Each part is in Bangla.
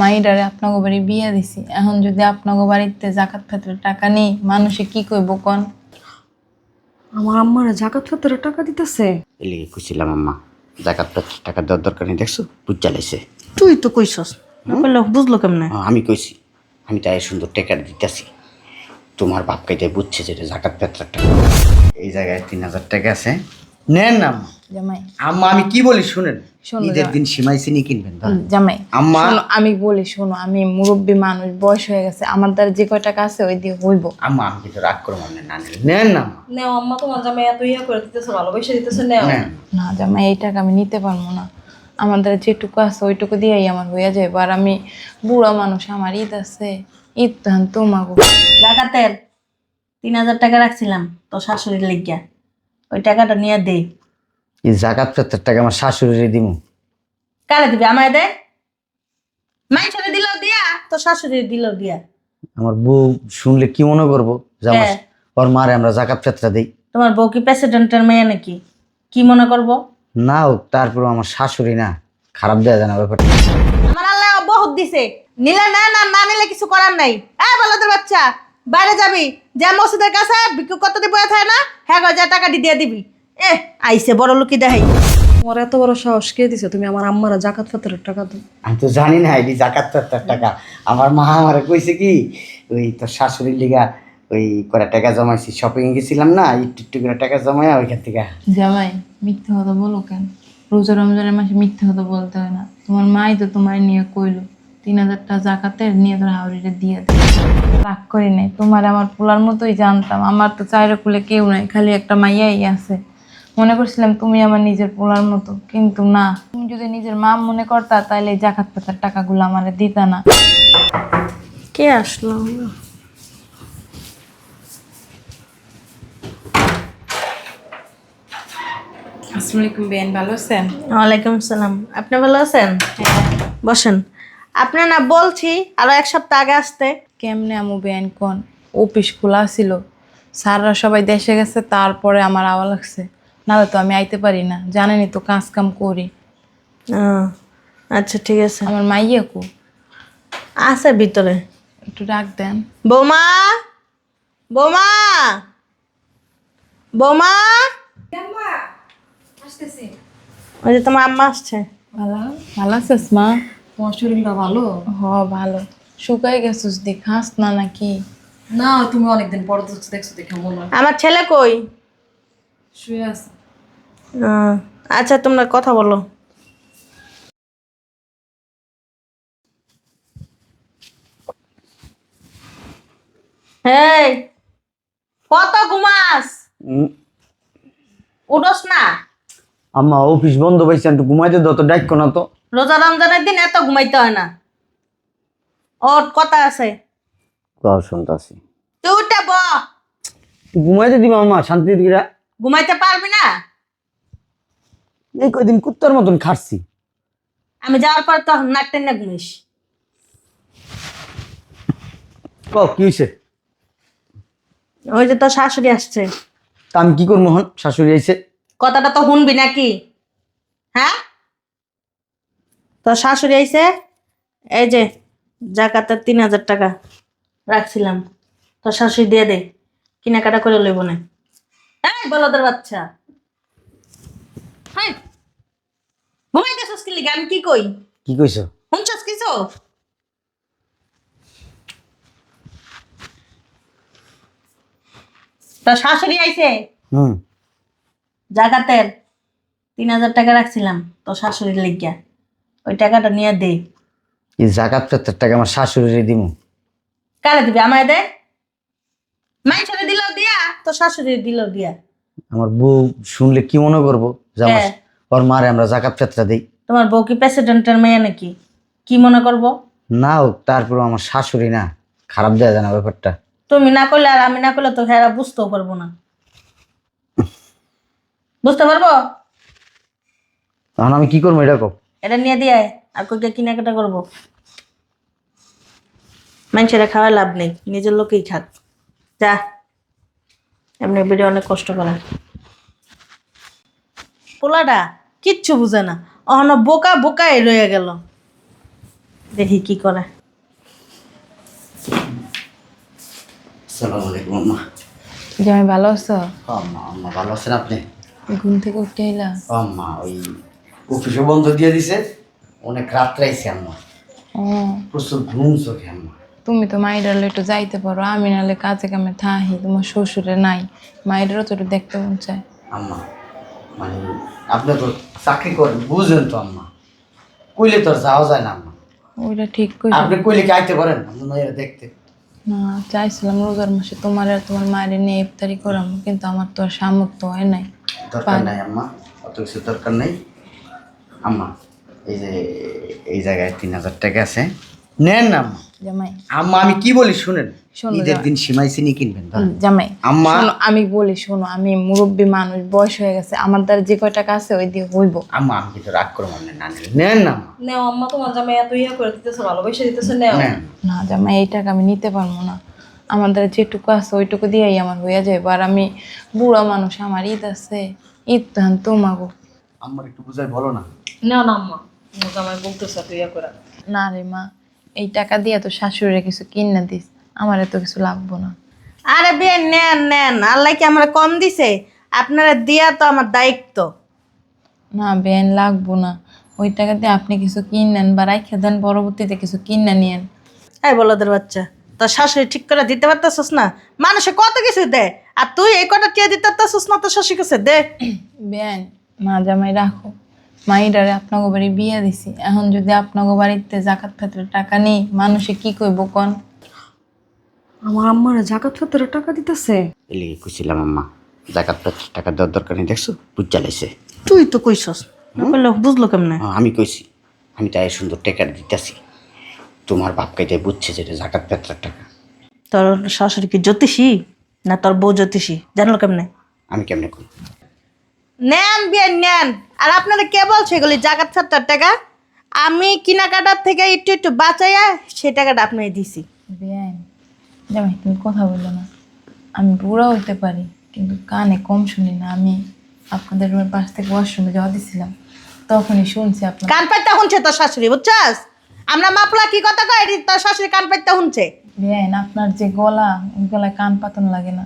মাইডারে আপনাকে বাড়ি বিয়া দিছি। এখন যদি আপনাকে বাড়িতে জাকাত ফাতের টাকা নেই মানুষে কি কইব কোন? আমার আম্মারা জাকাত ফেতরে টাকা দিতেছে। এলে খুঁজছিলাম আম্মা জাকাত পাত্র টাকা দেওয়ার দরকার নেই দেখছ? বুঝ চালাইছে তুই তো কইছস। কইলে বুঝলো কেমনে? আমি কইছি আমি তাই সুন্দর টাকা দিতেছি। তোমার বাপ কাইতে বুঝছে যে এটা জাকাত পাত্রের টাকা। এই জায়গায় তিন হাজার টাকা আছে। নেন না আম্মা। জামাই। আম্মা আমি কি বলি শুনেন? ঈদের দিন সিমাই চিনি কিনবেন জামাই আম্মা। আমি বলি শোনো আমি মুরব্বী মানুষ বয়স হয়ে গেছে আমার দ্বারা যে কয় টাকা আছে ওই দিয়ে হইব। আম্মা আমি কিন্তু রাগ করব না না নেন না নেও আম্মা তোমার জামাই এত ইয়া করে দিতেছে ভালোবেসে দিতেছে নেও। না জামাই এই টাকা আমি নিতে পারব না। আমার দ্বারা যেটুকু আছে ওইটুকু দিয়েই আমার হয়ে যাবে আর আমি বুড়া মানুষ আমার ঈদ আছে ঈদ তোমাকে জাকাতের তিন হাজার টাকা রাখছিলাম তো শাশুড়ির লেগিয়া। ওই টাকাটা নিয়ে দে এই জাকাত পাত্রের টাকা আমার শাশুড়ি দিমু। কারে দিবি? আমায় দে। মাইছরে দিল দিয়া তো শাশুড়ি দিল দিয়া। আমার বউ শুনলে কি মনে করব? যে আমার হ্যাঁ। ওর মারে আমরা জাকাত পাত্রা দিই। তোমার বউ কি প্রেসিডেন্টের মেয়ে নাকি? কি মনে করব? না হোক তারপর আমার শাশুড়ি না। খারাপ দেয়া যায় না ব্যাপারটা। আমার আল্লাহ বহুত দিছে। নিলে না না না নিলে কিছু করার নাই। হ্যাঁ বলো তোর বাচ্চা বাইরে যাবি। যা মসজিদের কাছে বিক্রি কত দিব থাকে না হ্যাঁ গো, যা টাকা দিয়ে দিবি। এ আইসে বড় লোকই দেখাই। তোমার এত বড় সাহস কে দিছে? তুমি আমার আম্মারা জাকাত ফেতরের টাকা দাও। আমি তো জানি না এটি জাকাত পাত্রার টাকা। আমার মা আমারে কইছে কি ওই তোর শাশুড়ির লিগা ওই কটা টাকা জমাইছি। শপিং গেছিলাম না একটু একটু করে টাকা জমাই ওইখান থেকে। জামাই মিথ্যে কথা বলো কেন? রোজা রমজানের মাসে মিথ্যে কথা বলতে হয় না। তোমার মাই তো তোমার নিয়ে কইলো তিন হাজার টাকা জাকাতের নিয়ে তোর হাওড়িটা দিয়ে দে। রাগ করি নাই। তোমার আমার পোলার মতোই জানতাম। আমার তো চাইরে কুলে কেউ নাই খালি একটা মাইয়াই আছে। মনে করছিলাম তুমি আমার নিজের পোলার মতো কিন্তু না। তুমি যদি নিজের মা মনে করতা তাহলে এই জাকাত পাতার টাকাগুলো আমার দিতা না। কে আসলো? আসসালামু আলাইকুম বেন ভালো আছেন? ওয়ালাইকুম আসসালাম। আপনি ভালো আছেন? বসেন। আপনি না বলছি আরও এক সপ্তাহ আগে আসতে। কেমনে আমু বেন কোন? অফিস খোলা ছিল। স্যাররা সবাই দেশে গেছে তারপরে আমার আওয়া লাগছে। নাহলে তো আমি আইতে পারি না। জানেনই তো কাজ কাম করি। ও, আচ্ছা ঠিক আছে। আমার মাইয়া কো? আছে ভিতরে। একটু ডাক দেন। বৌমা! বৌমা! বৌমা! ওই যে তোমার আম্মা আসছে। ভালো ভালো আছিস মা? তোমার শরীরটা ভালো? হ ভালো। শুকাই গেছিস দি খাস না নাকি? না তুমি অনেকদিন পর দেখছ দেখছ দেখে মনে হয়। আমার ছেলে কই? শুয়ে আছে। আচ্ছা তোমরা কথা বলো। এই কত ঘুমাস? উঠোস না। আম্মা অফিস বন্ধ পাইছি একটু ঘুমাইতে দাও তো ডাক্য না তো। রোজা রমজানের দিন এত ঘুমাইতে হয় না। ওর কথা আছে। গাও শুনতাছি। তুই উঠে ব। ঘুমাইতে দিবা আম্মা শান্তি দিরা ঘুমাইতে পারবি না? এই কয়দিন কুত্তার মতন খাটছি। আমি যাওয়ার পর তখন নাক টেনে ঘুমিস। ক কি হয়েছে ওই যে তোর শাশুড়ি আসছে। তা আমি কি করব হন শাশুড়ি আইছে। কথাটা তো শুনবি নাকি? হ্যাঁ? তোর শাশুড়ি আইছে এই যে জাকাতের তিন হাজার টাকা রাখছিলাম তোর শাশুড়ি দিয়ে দে কেনাকাটা করে লইব না। হ্যাঁ বলদের বাচ্চা। হ্যাঁ ঘুমাই গেছিস কি লিগে? আমি কি কই? কি কইছো? শুনছস কিছু? তোর শাশুড়ি আইছে। হুম। জাগাতের তিন হাজার টাকা রাখছিলাম তো শাশুড়ির লেগিয়া। ওই টাকাটা নিয়ে দে। এই জাকাত পাত্রের টাকা আমার শাশুড়ি দিমু। কারে দিবি? আমায় দে। মাইছরে দিল দিয়া তো শাশুড়ি দিল দিয়া। আমার বউ শুনলে কি মনে করব? যে আমার হ্যাঁ। ওর মারে আমরা জাকাত পাত্রা দিই। তোমার বউ কি প্রেসিডেন্টের মেয়ে নাকি? কি মনে করব? না হোক তারপর আমার শাশুড়ি না। খারাপ দেওয়া যায় না ব্যাপারটা। তুমি না করলে আর আমি না করলে তো হেরা বুঝতেও পারব না। বুঝতে পারব? তখন আমি কি করব এটা কো এটা নিয়ে দিয়ে আয়, আর কইকে কেনাকাটা করব। মানুষেরা খাওয়া লাভ নেই নিজের লোকেই খাক। যা এমনি বেড়ে অনেক কষ্ট করে। পোলাটা কিচ্ছু বুঝে না অহন বোকা বোকাই রয়ে গেল। দেখি কি করে। ভালো আছো? আম্মা ভালো আছেন আপনি? ঘুম থেকে উঠে আম্মা ওই অফিসও বন্ধ দিয়ে দিছে। অনেক রাত্রে আইছে আম্মা। ও। প্রচুর ঘুম চোখে আম্মা। তুমি তো মাইডারলে একটু যাইতে পারো আমি নাহলে কাজে কামে থাহি তোমার শ্বশুরে নাই মাইডারও তো একটু দেখতে মন চায়। আম্মা মানে আপনি তো চাকরি করেন বুঝেন তো আম্মা। কইলে তো আর যাওয়া যায় না আম্মা। ওইটা ঠিক করে আপনি কইলে কি আইতে পারেন? আপনার মেয়েরা দেখতে। না চাইছিলাম রোজার মাসে তোমার আর তোমার মায়ের নিয়ে ইফতারি করাম কিন্তু আমার তো আর সামর্থ্য হয় নাই। দরকার নাই আম্মা অত কিছু দরকার নেই। আম্মা এই যে এই জায়গায় তিন হাজার টাকা আছে। নেন না আম্মা। জামাই। আম্মা আমি কি বলি শুনেন? শোনো ঈদের দিন সীমাই চিনি কিনবেন জামাই। আম্মা। আমি বলি শোনো আমি মুরব্বী মানুষ বয়স হয়ে গেছে আমার দ্বারা যে কয় টাকা আছে ওই দিয়ে হইব। আম্মা আমি কিন্তু রাগ করব আপনি না নেন। না নেও আম্মা তোমার জামাই এত ইয়া করে দিতেছে ভালোবাসা দিতেছে নেও। না জামাই এই টাকা আমি নিতে পারব না। আমার দ্বারা যেটুকু আছে ওইটুকু দিয়েই আমার হয়ে যাবে আর আমি বুড়া মানুষ আমার ঈদ আছে ঈদ তো এখন তোমাগো। আম্মার একটু বুঝাই বলো না। নেও না আম্মা। তোমার জামাই বলতেছে এত ইয়া করে না রে মা এই টাকা দিয়ে তো শাশুড়িরে কিছু কিনে দিস আমার এত কিছু লাগবো না। আরে বিয়ে নেন নেন আল্লাহ কি আমার কম দিছে? আপনারা দিয়া তো আমার দায়িত্ব। না বেন লাগবো না। ওই টাকা দিয়ে আপনি কিছু কিনেন বা রাইখে দেন পরবর্তীতে কিছু কিনে নিয়েন। এই বলদের বাচ্চা তোর শাশুড়ি ঠিক করে দিতে পারতেছিস না? মানুষে কত কিছু দেয়? আর তুই এই কটা টিয়া দিতে পারতেছিস না তো শাশুড়ি কাছে? দে। বেন মা জামাই রাখো। মাইডারে আপনাকে বাড়ি বিয়ে দিছি। এখন যদি আপনাকে বাড়িতে জাকাত ফাতের টাকা নেই মানুষে কি কইব কন? আমার আম্মারা জাকাত ফেতরে টাকা দিতেছে। এলি কইছিলাম আম্মা জাকাত পাত্রের টাকা দেওয়ার দরকার নেই দেখছ? বুঝ চালাইছে তুই তো কইছস। বলল বুঝলো কেমনে? হ্যাঁ, আমি কইছি আমি তাই সুন্দর টাকা দিতেছি। তোমার বাপ কাইতে বুঝছে যে জাকাত পাত্রের টাকা। তোর শাশুড়ি কি জ্যোতিষী? না তোর বউ জ্যোতিষী? জানলো কেমনে? আমি কেমনে করি নেন বিয়ে নেন। আর আপনারা কে বলছে এগুলি? জাকাত ছাত্রার টাকা? আমি কেনাকাটার থেকে একটু একটু বাঁচাইয়া সেই টাকাটা আপনাকে দিছি। জামাই তুমি কথা বলল না। আমি বুড়া হইতে পারি কিন্তু কানে কম শুনি না। আমি আপনাদের রুমের পাশ থেকে ওয়াশরুমে যাওয়া দিছিলাম। তখনই শুনছি আপনার কান পাইতে শুনছে তোর শাশুড়ি বুঝছাস? আমরা মাপলা কি কথা কয়? তোর শাশুড়ি কান পাইতে শুনছে বেআইন আপনার যে গলা গলায় কান পাতন লাগে না।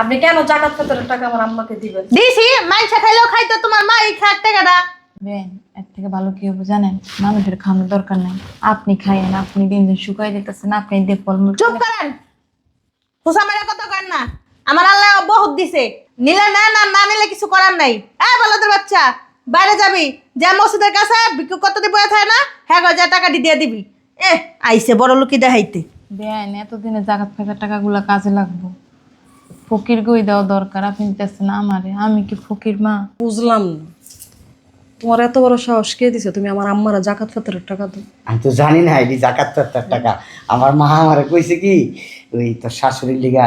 আপনি কেন জাকাত ফেতরের টাকা আমার আম্মাকে দিবেন? দিছি মাইসা খাইলেও খাইতো তোমার মা এই খাট টাকাটা। বেআইন এর থেকে ভালো কি হবে জানেন? মানুষের খাওয়ানোর দরকার নাই। আপনি খাইয়েন আপনি দিন দিন শুকাই দিতেছেন আপনি দিয়ে ফলমূল চুপ করেন! হুসা মেরে কথা করেন না। আমার আল্লাহ বহুত দিছে। নিলে না না না নিলে কিছু করার নাই। এই বলদের বাচ্চা বাইরে যাবি। যে মসজিদের কাছে বিক্রি কত দিব থাকে না হ্যাঁ গো, যা টাকা দিয়ে দিবি। এ আইসে বড় লোকি দেখাইতে। বেআইন এতদিনে জাগাত ফাঁকার টাকাগুলো কাজে লাগবো। ফকির গই দেওয়া দরকার। আপনি দিতেছেন আমারে। আমি কি ফকির মা? বুঝলাম না। তোমার এত বড় সাহস কে দিছে? তুমি আমার আম্মারা জাকাত ফেতরের টাকা দাও। আমি তো জানি না এটি জাকাত পাত্রের টাকা। আমার মা আমারে কইছে কি ওই তোর শাশুড়ির লিগা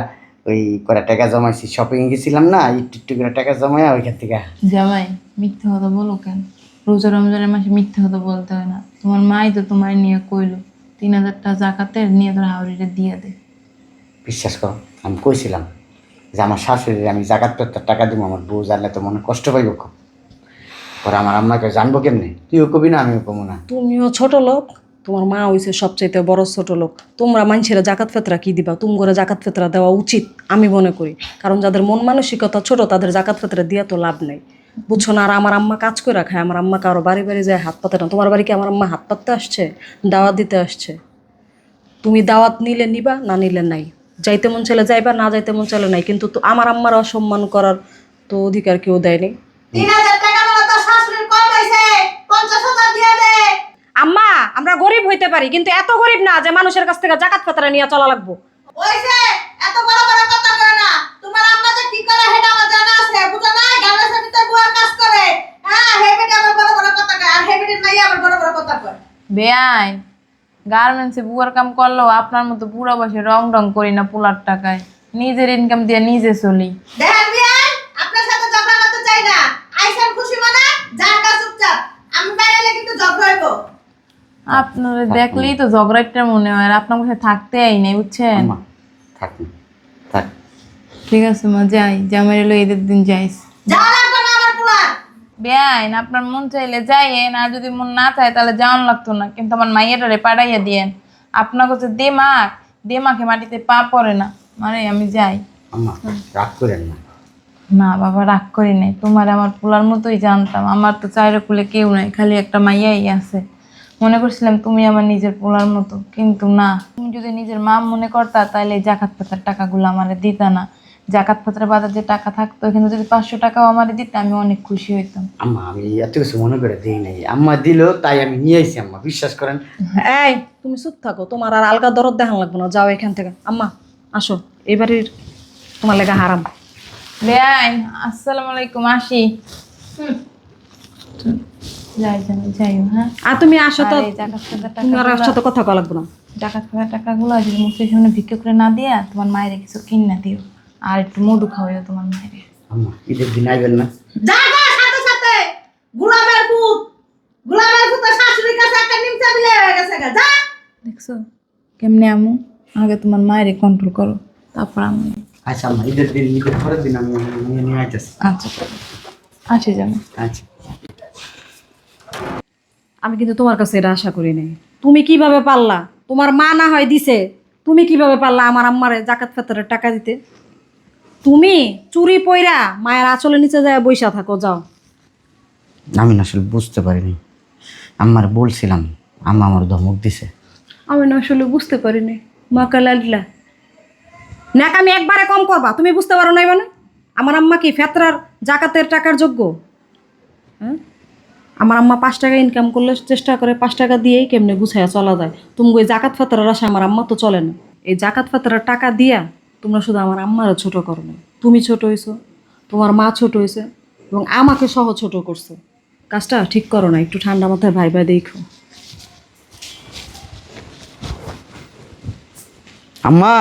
ওই কটা টাকা জমাইছি। শপিং এ গেছিলাম না একটু একটু করে টাকা জমাইয়া ওইখান থেকে। জামাই মিথ্যে কথা বলো কেন? রোজা রমজানের মাসে মিথ্যে কথা বলতে হয় না। তোমার মাই তো তোমার নিয়ে কইলো তিন হাজার টাকা জাকাতের নিয়ে তোর হাওড়িটা দিয়ে দে। বিশ্বাস করো আমি কইছিলাম। যে আমার শাশুড়ির আমি জাকাত পাত্রের টাকা দিব, আমার বউ জানলে তো মনে কষ্ট পাইব খুব। পরে আমার আম্মাকে জানব কেমনে? তুইও কবি না, আমিও কমু না। তুমিও ছোট লোক, তোমার মা হইছে সবচাইতে বড় ছোট লোক। তোমরা মানুষেরা জাকাত ফেতরা কি দিবা? তুমি করে জাকাত ফেতরা দেওয়া উচিত, আমি মনে করি। কারণ যাদের মন মানসিকতা ছোট, তাদের জাকাত ফেতরা দিয়া তো লাভ নেই। বুঝছ না, আর আমার আম্মা কাজ করে খায় আমার আম্মা কারও বাড়ি বাড়ি যায় হাত পাতে না। তোমার বাড়ি কি আমার আম্মা হাত পাততে আসছে? দাওয়াত দিতে আসছে? তুমি দাওয়াত নিলে নিবা, না নিলে নাই? যাইতে মন চলে যাইবা না যাইতে মন চলে নাই। কিন্তু তো আমার আম্মার অসম্মান করার তো অধিকার কেউ দেয়নি আম্মা আমরা গরিব হইতে পারি কিন্তু এত গরিব না যে মানুষের কাছ থেকে জাকাত ফেতরা নিয়ে চলা লাগবো। ওইছে এত বড় বড় কথা কয় না। তোমার আম্মা যে কি করে সেটা আমার জানা আছে বুঝো না গার্মেন্টসের ভিতরে বুয়া কাজ করে। হ্যাঁ হেবিট আবার বড় বড় কথা কয় আর হেবিটের নাই আবার বড় বড় কথা কয়। বেআইন গার্মেন্টসে বুয়ার কাম করলেও আপনার মতো বুড়া বসে রং রং করি না পোলার টাকায়। নিজের ইনকাম দিয়ে নিজে চলি। দেখেন বিয়ান আপনার সাথে ঝগড়া করতে চাই না। আইসান খুশি মানে জায়গা চুপচাপ। আমি বাইরে কিন্তু ঝগড়া হইব। আপনারা দেখলেই তো ঝগড়াটা মনে হয় আর আপনার কাছে থাকতে আই নাই বুঝছেন? আম্মা থাক থাক। ঠিক আছে মা যাই। জামাই এলো ঈদের দিন যাইস। যাওয়া লাগবে না আমার পোলা বেআইন আপনার মন চাইলে যাইয়েন আর যদি মন না চায় তাহলে যাওয়ান লাগতো না। কিন্তু আমার মাইয়াটারে পাঠাইয়া দিয়েন। আপনার কাছে দেমাক দেমাকে মাটিতে পা পড়ে না। মানে আমি যাই। আম্মা রাগ করেন না। না বাবা রাগ করি নাই। তোমার আমার পোলার মতোই জানতাম। আমার তো চাইরে কুলে কেউ নাই খালি একটা মাইয়াই আছে। মনে করছিলাম তুমি আমার নিজের পোলার মতো কিন্তু না। তুমি যদি নিজের মা মনে করতা তাহলে এই জাকাত পাতার টাকাগুলো আমার দিতা না। জাকাত পাতার বাজার যে টাকা থাকতো এখানে যদি পাঁচশো টাকাও আমার দিতে আমি অনেক খুশি হইতাম। আম্মা আমি এত কিছু মনে করে দিই নাই। আম্মা দিল তাই আমি নিয়ে আইছি আম্মা বিশ্বাস করেন। এই তুমি চুপ থাকো তোমার আর আলগা দরদ দেখান লাগবে না যাও এখান থেকে। আম্মা আসো এবারে তোমার লেগা হারাম। বেআইন আসসালামু আলাইকুম আসি। যাই যাই হ্যাঁ। আর তুমি আসো তো জাকাত সাথে কথা কওয়া লাগবে না। টাকা খাওয়ার টাকাগুলো যদি সামনে ভিক্ষা করে না দিয়া তোমার মায়ের কিছু কিনা দিও। আর একটু মধু খাওয়াইও তোমার মায়ের। আম্মা ঈদের দিন আইবেন না? যা যা সাথে সাথে! শাশুড়ির কাছে একটা নিমচা বিলে হয়ে গেছে গা। যা! দেখছ? কেমনে আমু? আগে তোমার মায়ের কন্ট্রোল করো তারপর আমি। আচ্ছা আম্মা ঈদের দিন ঈদের পরের দিন আমি নিয়ে নিয়ে আইতেছি। আচ্ছা আসি যাব আচ্ছা। আমি কিন্তু তোমার কাছে এটা আশা করি নাই। তুমি কীভাবে পারলা? তোমার মা না হয় দিছে তুমি কীভাবে পারলা আমার আম্মারে জাকাত ফেতরের টাকা দিতে? তুমি চুরি পইরা মায়ের আঁচলের নিচে যায় বইসা থাকো যাও। আমি না আসলে বুঝতে পারিনি। আম্মার বলছিলাম আম্মা আমার ধমক দিছে। আমি না আসলে বুঝতে পারিনি। মাকা নাক আমি একবারে কম করবা তুমি বুঝতে পারো নাই মানে? আমার আম্মা কি ফেতরার জাকাতের টাকার যোগ্য? হ্যাঁ? আমার আম্মা পাঁচ টাকা ইনকাম করলে চেষ্টা করে পাঁচ টাকা দিয়েই কেমনে গুছাইয়া চলা যায়। তুমি ওই জাকাত ফাতারার আশা আমার আম্মা তো চলে না। এই জাকাত ফাতারার টাকা দিয়া তোমরা শুধু আমার আম্মার ছোট করো না তুমি ছোট হয়েছো তোমার মা ছোট হয়েছে এবং আমাকে সহ ছোট করছে। কাজটা ঠিক করো না, একটু ঠান্ডা মাথায় ভাই ভাই দেখো। আম্মা!